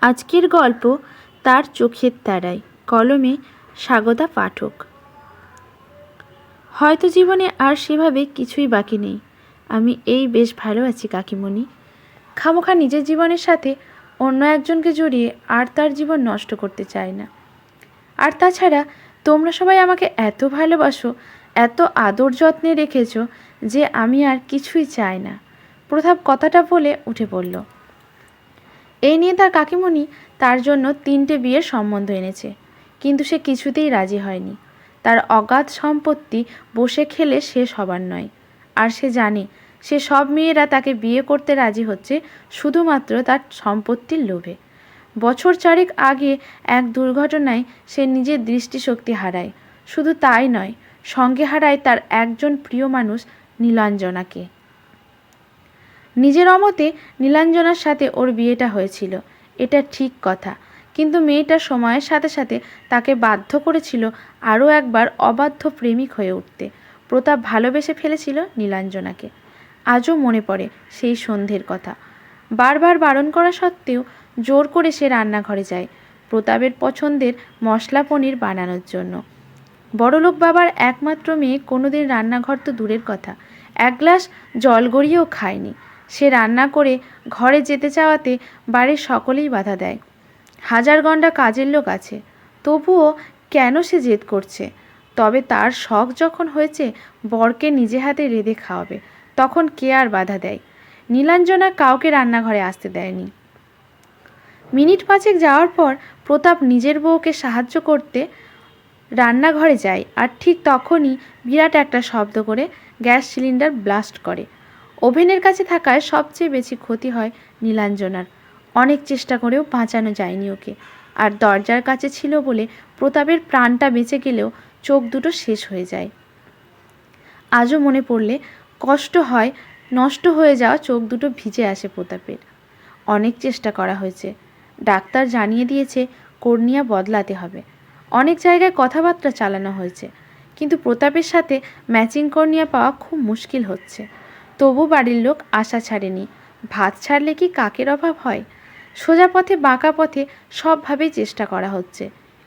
আজকের গল্প তার চোখের তারায়, কলমে স্বাগতা পাঠক। হয়তো জীবনে আর সেভাবে কিছুই বাকি নেই। আমি এই বেশ ভালো আছি কাকিমণি। খামোখা নিজের জীবনের সাথে অন্য একজনকে জড়িয়ে আর তার জীবন নষ্ট করতে চাই না। আর তাছাড়া তোমরা সবাই আমাকে এত ভালোবাসো, এত আদর যত্নে রেখেছো যে আমি আর কিছুই চাই না। প্রতাপ কথাটা বলে উঠে পড়ল। এই নিয়ে তার কাকিমণি তার জন্য তিনটে বিয়ের সম্বন্ধ এনেছে, কিন্তু সে কিছুতেই রাজি হয়নি। তার অগাধ সম্পত্তি বসে খেলে শেষ হবার নয়। আর সে জানে, সে সব মেয়েরা তাকে বিয়ে করতে রাজি হচ্ছে শুধুমাত্র তার সম্পত্তির লোভে। বছর চারেক আগে এক দুর্ঘটনায় সে নিজের দৃষ্টিশক্তি হারায়। শুধু তাই নয়, সঙ্গে হারায় তার একজন প্রিয় মানুষ নীলাঞ্জনাকে। নিজের অমতে নীলাঞ্জনার সাথে ওর বিয়েটা হয়েছিল, এটা ঠিক কথা। কিন্তু মেয়েটা সময়ের সাথে সাথে তাকে বাধ্য করেছিল আরও একবার অবাধ্য প্রেমিক হয়ে উঠতে। প্রতাপ ভালোবেসে ফেলেছিল নীলাঞ্জনাকে। আজও মনে পড়ে সেই সন্ধ্যের কথা। বারবার বারণ করা সত্ত্বেও জোর করে সে রান্নাঘরে যায় প্রতাপের পছন্দের মশলা পনির বানানোর জন্য। বড়লোক বাবার একমাত্র মেয়ে কোনোদিন রান্নাঘর তো দূরের কথা। এক গ্লাস জল গড়িয়েও খায়নি। সে রান্না করে ঘরে যেতে চাওয়াতে বাড়ির সকলেই বাধা দেয়। হাজার গন্ডা কাজের লোক আছে, তবুও কেন সে জেদ করছে? তবে তার শখ যখন হয়েছে, বরকে নিজে হাতে রেঁধে খাওয়াবে, তখন কে আর বাধা দেয়? নীলাঞ্জনা কাউকে রান্নাঘরে আসতে দেয়নি। মিনিট পাঁচেক যাওয়ার পর প্রতাপ নিজের বউকে সাহায্য করতে রান্নাঘরে যায় আর ঠিক তখনই বিরাট একটা শব্দ করে গ্যাস সিলিন্ডার ব্লাস্ট করে। ওভেনের কাছে থাকায় সবচেয়ে বেশি ক্ষতি হয় নীলাঞ্জনার। অনেক চেষ্টা করেও বাঁচানো যায়নি ওকে। আর দরজার কাছে ছিল বলে প্রতাপের প্রাণটা বেঁচে গেলেও চোখ দুটো শেষ হয়ে যায়। আজও মনে পড়লে কষ্ট হয়, নষ্ট হয়ে যাওয়া চোখ দুটো ভিজে আসে প্রতাপের। অনেক চেষ্টা করা হয়েছে। ডাক্তার জানিয়ে দিয়েছে কর্নিয়া বদলাতে হবে। অনেক জায়গায় কথাবার্তা চালানো হয়েছে। কিন্তু প্রতাপের সাথে ম্যাচিং কর্নিয়া পাওয়া খুব মুশকিল হচ্ছে। তবু বাড়ির লোক আশা ছাড়েনি। ভাত ছাড়লে কি কাকের অভাব হয়? সোজা পথে বাঁকা পথে সবভাবেই চেষ্টা করা হচ্ছে।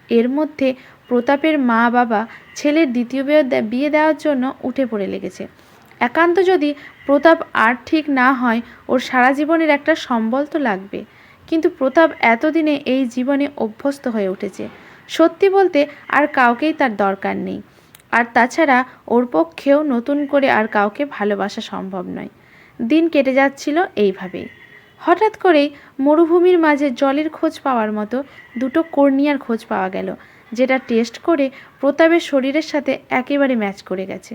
এর মধ্যে প্রতাপের মা বাবা ছেলের দ্বিতীয় বিয়ে দেওয়ার জন্য উঠে পড়ে লেগেছে। একান্ত যদি প্রতাপ আর ঠিক না হয়, ওর সারা জীবনের একটা সম্বল তো লাগবে। কিন্তু প্রতাপ এতদিনে এই জীবনে অভ্যস্ত হয়ে উঠেছে। সত্যি বলতে আর কাউকেই তার দরকার নেই। আর তাছাড়া ওর পক্ষেও নতুন করে আর কাউকে ভালোবাসা সম্ভব নয়। দিন কেটে যাচ্ছিল এইভাবেই। হঠাৎ করেই মরুভূমির মাঝে জলের খোঁজ পাওয়ার মতো দুটো কর্নিয়ার খোঁজ পাওয়া গেল, যেটা টেস্ট করে প্রতাপের শরীরের সাথে একেবারে ম্যাচ করে গেছে।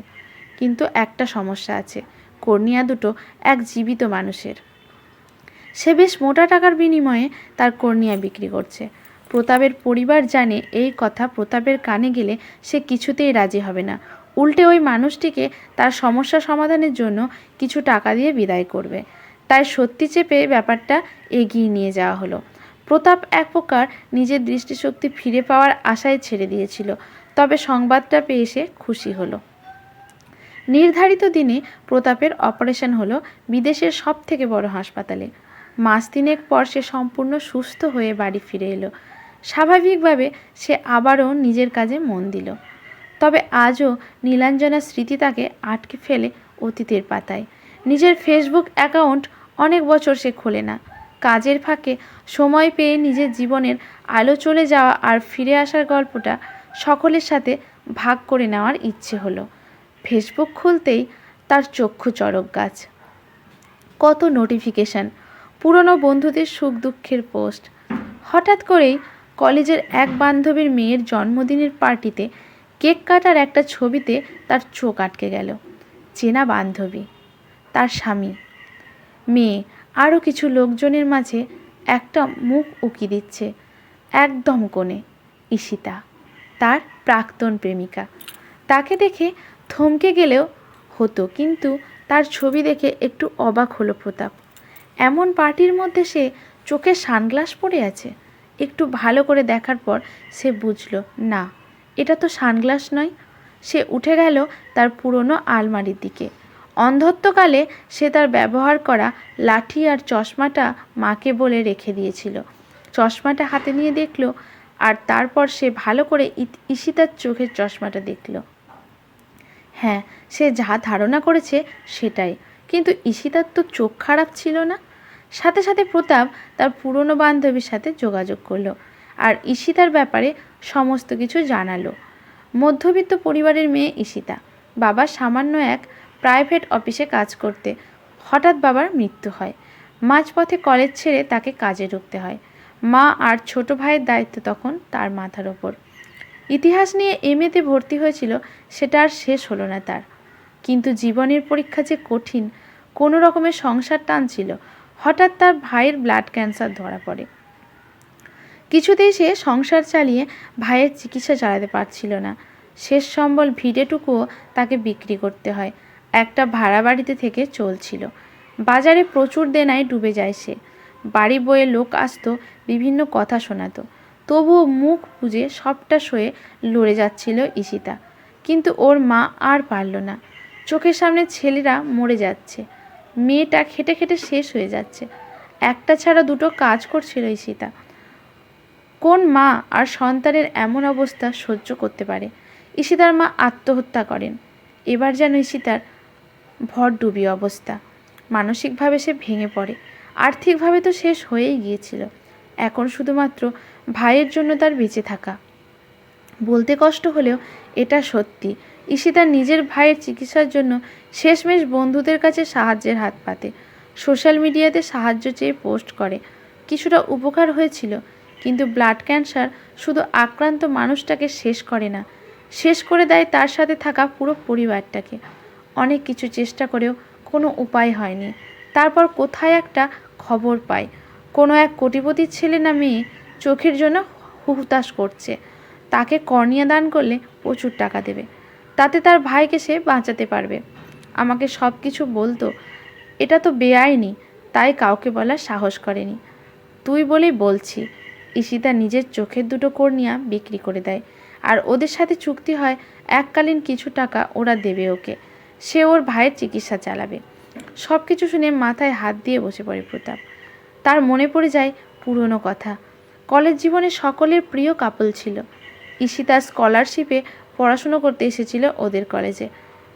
কিন্তু একটা সমস্যা আছে, কর্নিয়া দুটো এক জীবিত মানুষের। সে বেশ মোটা টাকার বিনিময়ে তার কর্নিয়া বিক্রি করছে। প্রতাপের পরিবার জানে এই কথা প্রতাপের কানে গেলে সে কিছুতেই রাজি হবে না। উল্টে ওই মানুষটিকে তার সমস্যা সমাধানের জন্য কিছু টাকা দিয়ে বিদায় করবে। তাই সত্যি চেপে ব্যাপারটা এগিয়ে নিয়ে যাওয়া হলো। প্রতাপ এক প্রকার নিজের দৃষ্টিশক্তি ফিরে পাওয়ার আশায় ছেড়ে দিয়েছিল, তবে সংবাদটা পেয়ে সে খুশি হলো। নির্ধারিত দিনে প্রতাপের অপারেশন হলো বিদেশের সব থেকে বড় হাসপাতালে। মাস তিনেক পর সে সম্পূর্ণ সুস্থ হয়ে বাড়ি ফিরে এলো। স্বাভাবিকভাবে সে আবারও নিজের কাজে মন দিল। তবে আজও নীলাঞ্জনার স্মৃতি তাকে আটকে ফেলে অতীতের পাতায়। নিজের ফেসবুক অ্যাকাউন্ট অনেক বছর সে খোলে না। কাজের ফাঁকে সময় পেয়ে নিজের জীবনের আলো চলে যাওয়া আর ফিরে আসার গল্পটা সকলের সাথে ভাগ করে নেওয়ার ইচ্ছে হলো। ফেসবুক খুলতেই তার চক্ষু চড়ক গাছ। কত নোটিফিকেশান পুরনো বন্ধুদের সুখ দুঃখের পোস্ট হঠাৎ করেই কলেজের এক বান্ধবীর মেয়ের জন্মদিনের পার্টিতে কেক কাটার একটা ছবিতে তার চোখ আটকে গেল। চেনা বান্ধবী, তার স্বামী। মেয়ে, আরও কিছু লোকজনের মাঝে একটা মুখ উকি দিচ্ছে, একদম কোণে, ঈশিতা, তার প্রাক্তন প্রেমিকা। তাকে দেখে থমকে গেলেও হতো, কিন্তু তার ছবি দেখে একটু অবাক হলো প্রতাপ। এমন পার্টির মধ্যে সে চোখে সানগ্লাস পরে আছে? একটু ভালো করে দেখার পর সে বুঝলো, না, এটা তো সানগ্লাস নয়। সে উঠে গেল তার পুরনো আলমারির দিকে। অন্ধত্বকালে সে তার ব্যবহার করা লাঠি আর চশমাটা মাকে বলে রেখে দিয়েছিল। চশমাটা হাতে নিয়ে দেখল আর তারপর সে ভালো করে ঈশিতার চোখের চশমাটা দেখল। হ্যাঁ সে যা ধারণা করেছে সেটাই, কিন্তু ঈশিতার তো চোখ খারাপ ছিল না। সাথে সাথে প্রতাপ তার পুরনো বান্ধবীর সাথে যোগাযোগ করল আর ঈশিতার ব্যাপারে সমস্ত কিছু জানালো। মধ্যবিত্ত পরিবারের মেয়ে ঈশিতা, বাবা সামান্য এক প্রাইভেট অফিসে কাজ করতে হঠাৎ বাবার মৃত্যু হয়। মাঝপথে কলেজ ছেড়ে তাকে কাজে ঢুকতে হয়। মা আর ছোট ভাইয়ের দায়িত্ব তখন তার মাথার ওপর। ইতিহাস নিয়ে এমএতে ভর্তি হয়েছিল সেটা আর শেষ হলো না তার। কিন্তু জীবনের পরীক্ষা যে কঠিন, কোনো রকমের সংসার টানছিল হঠাৎ তার ভাইয়ের ব্লাড ক্যান্সার ধরা পড়ে। কিছুতেই সে সংসার চালিয়ে ভাইয়ের চিকিৎসা চালাতে পারছিল না। শেষ সম্বল ভিড়েটুকুও তাকে বিক্রি করতে হয়। একটা ভাড়া বাড়িতে থেকে চলছিল। বাজারে প্রচুর দেনায় ডুবে যায় সে। বাড়ি বয়ে লোক আসতো, বিভিন্ন কথা শোনাতো। তবুও মুখ বুজে সবটা সয়ে লড়ে যাচ্ছিল ঈশিতা। কিন্তু ওর মা আর পারল না। চোখের সামনে ছেলেরা মরে যাচ্ছে। মেয়েটা খেটে খেটে শেষ হয়ে যাচ্ছে। একটা ছাড়া দুটো কাজ করছিল এই সীতা। কোন মা আর সন্তানের এমন অবস্থা সহ্য করতে পারে? ঈশিতার মা আত্মহত্যা করেন। এবার যেন ঈশিতার ভর ডুবি অবস্থা। মানসিকভাবে সে ভেঙে পড়ে। আর্থিকভাবে তো শেষ হয়েই গিয়েছিল। এখন শুধুমাত্র ভাইয়ের জন্য তার বেঁচে থাকা। বলতে কষ্ট হলেও এটা সত্যি। ঈশিতা নিজের ভাইয়ের চিকিৎসার জন্য শেষমেশ বন্ধুদের কাছে সাহায্যের হাত পাতে। সোশ্যাল মিডিয়াতে সাহায্য চেয়ে পোস্ট করে। কিছুটা উপকার হয়েছিল, কিন্তু ব্লাড ক্যান্সার শুধু আক্রান্ত মানুষটাকে শেষ করে না, শেষ করে দেয় তার সাথে থাকা পুরো পরিবারটাকে। অনেক কিছু চেষ্টা করেও কোনো উপায় হয়নি। তারপর কোথায় একটা খবর পায় কোনো এক কোটিপতির ছেলে না মেয়ে চোখের জন্য হুতাশ করছে। তাকে কর্নিয়া দান করলে প্রচুর টাকা দেবে। তাতে তার ভাইকে সে বাঁচাতে পারবে। আমাকে সব কিছু বলতো, এটা তো বেআইনি, তাই কাউকে বলার সাহস করেনি। তুই বলেই বলছি, ঈশিতা নিজের চোখের দুটো কর্নিয়া বিক্রি করে দেয়। আর ওদের সাথে চুক্তি হয়, এককালীন কিছু টাকা ওরা দেবে ওকে। সে ওর ভাইয়ের চিকিৎসা চালাবে। সব কিছু শুনে মাথায় হাত দিয়ে বসে পড়ে প্রতাপ। তার মনে পড়ে যায় পুরনো কথা। কলেজ জীবনে সকলের প্রিয় কাপল ছিল। ঈশিতা স্কলারশিপে পড়াশুনো করতে এসেছিল ওদের কলেজে।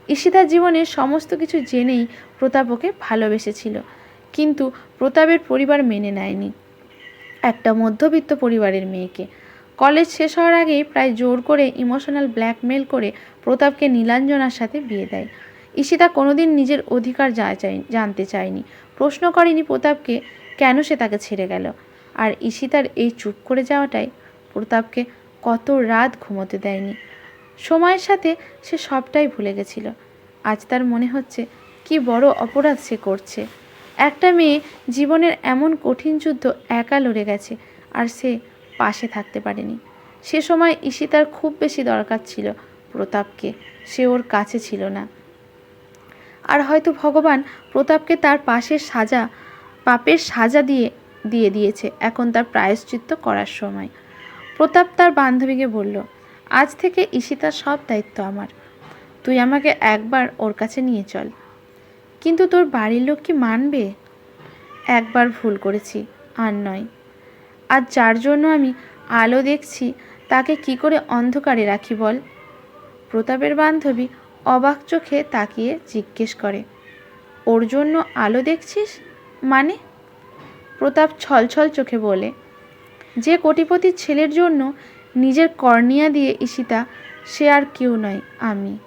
ঈশিতার জীবনের সমস্ত কিছু জেনেই প্রতাপ ওকে ভালোবেসেছিল, কিন্তু প্রতাপের পরিবার মেনে নেয়নি। একটা মধ্যবিত্ত পরিবারের মেয়েকে। কলেজ শেষ হওয়ার আগেই প্রায় জোর করে ইমোশনাল ব্ল্যাকমেল করে প্রতাপকে নীলাঞ্জনার সাথে বিয়ে দেয়। ঈশিতা কোনোদিন নিজের অধিকার চাই- জানতে চায়নি। প্রশ্ন করেনি প্রতাপকে কেন সে তাকে ছেড়ে গেল। আর ঈশিতার এই চুপ করে যাওয়াটাই প্রতাপকে কত রাত ঘুমোতে দেয়নি। সময়ের সাথে সে সবটাই ভুলে গেছিল। আজ তার মনে হচ্ছে, কি বড় অপরাধ সে করছে। একটা মেয়ে জীবনের এমন কঠিন যুদ্ধ একা লড়ে গেছে আর সে পাশে থাকতে পারেনি। সে সময় ঈশিতার খুব বেশি দরকার ছিল, প্রতাপকে। সে ওর কাছে ছিল না। আর হয়তো ভগবান প্রতাপকে তার পাশের সাজা, পাপের সাজা দিয়ে দিয়ে দিয়েছে এখন তার প্রায়শ্চিত্ত করার সময়। প্রতাপ তার বান্ধবীকে বলল, আজ থেকে ঈশিতার সব দায়িত্ব আমার। তুই আমাকে একবার ওর কাছে নিয়ে চল। কিন্তু তোর বাড়ির লোক কি মানবে? একবার ভুল করেছি, আর নয়। আর যার জন্য আমি আলো দেখছি, তাকে কি করে অন্ধকারে রাখি বল? প্রতাপের বান্ধবী অবাক চোখে তাকিয়ে জিজ্ঞেস করে, ওর জন্য আলো দেখছিস? মানে? প্রতাপ ছলছল চোখে বলে যে কোটিপতির ছেলের জন্য নিজের কর্নিয়া দিয়ে ঈশিতা, সে আর কেউ নয়, আমি।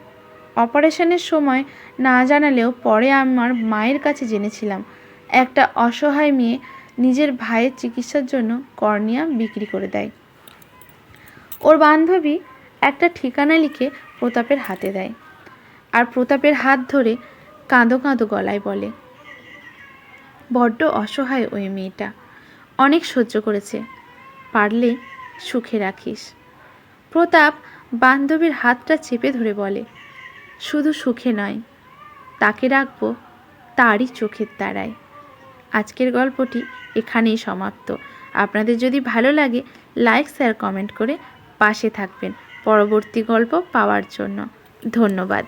অপারেশনের সময় না জানালেও পরে আমার মায়ের কাছে জেনেছিলাম, একটা অসহায় মেয়ে নিজের ভাইয়ের চিকিৎসার জন্য কর্নিয়া বিক্রি করে দেয়। ওর বান্ধবী একটা ঠিকানা লিখে প্রতাপের হাতে দেয় আর প্রতাপের হাত ধরে কাঁদো কাঁদো গলায় বলে, বড্ড অসহায় ওই মেয়েটা, অনেক সহ্য করেছে। পারলে সুখে রাখিস। প্রতাপ বান্ধবীর হাতটা চেপে ধরে বলে, শুধু সুখে নয়, তাকে রাখব তারই চোখের তারায়। আজকের গল্পটি এখানেই সমাপ্ত। আপনাদের যদি ভালো লাগে, লাইক, শেয়ার, কমেন্ট করে পাশে থাকবেন। পরবর্তী গল্প পাওয়ার জন্য। ধন্যবাদ।